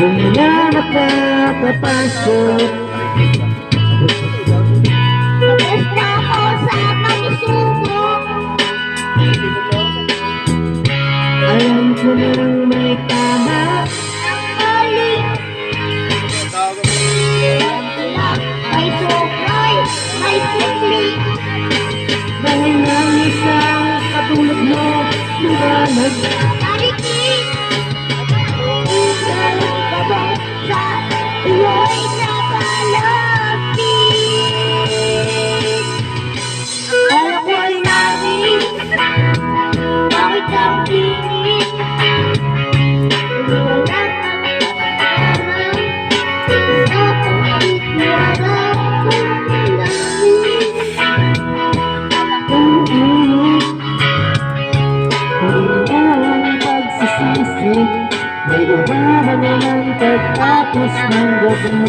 Kung na nakakapasok Tapos na ako sa pagsusubok Alam ko nang may tama. Ang mali May sukay May sikli Dahil ng isang katulad mo Liwanag May umahan naman pagtapos ng gabi